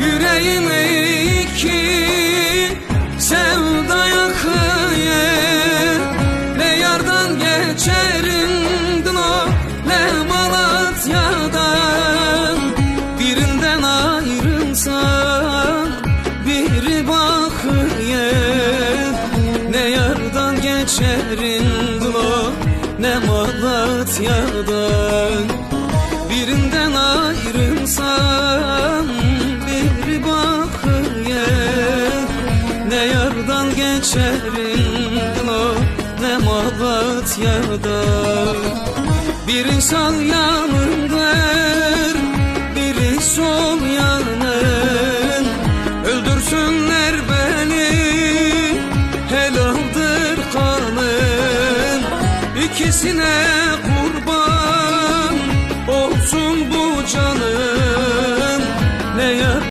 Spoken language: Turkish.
Yüreğime iki sevda yakıyor Ne yardan geçerim o ne Malatya'dan Birinden ayrılsam biri bakıyor. Ne yardan geçerim o ne Malatya'dan Birinden ayrılsam Buradan geçerim o ne Malatya'da Bir insan yanım der Biri sol yanın. Öldürsünler beni Helaldir kanın. İkisine kurban Olsun bu canım